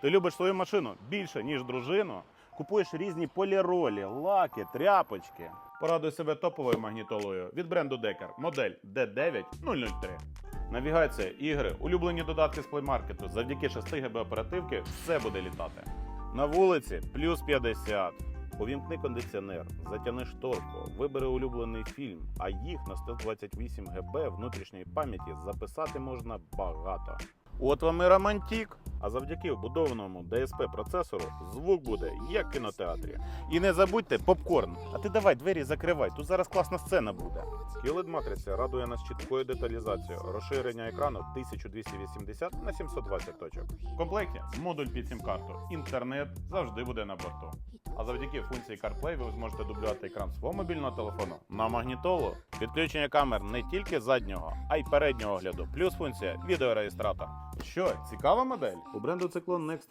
Ти любиш свою машину більше, ніж дружину? Купуєш різні поліролі, лаки, тряпочки. Порадуй себе топовою магнітолою від бренду Декар, модель D9003. Навігація, ігри, улюблені додатки з плеймаркету. Завдяки 6 ГБ оперативки все буде літати. На вулиці плюс 50. Увімкни кондиціонер, затяни шторку, вибери улюблений фільм, а їх на 128 ГБ внутрішньої пам'яті записати можна багато. От вам і романтік. А завдяки вбудованому DSP процесору звук буде як в кінотеатрі. І не забудьте попкорн. А ти давай двері закривай, тут зараз класна сцена буде. QLED матриця радує нас чіткою деталізацією, розширення екрану 1280 на 720 точок. В комплекті модуль під сім-карту. Інтернет завжди буде на борту. А завдяки функції CarPlay ви зможете дублювати екран свого мобільного телефону на магнітолу. Підключення камер не тільки заднього, а й переднього огляду. Плюс функція відеореєстратор. Що, цікава модель? У бренду Циклон Next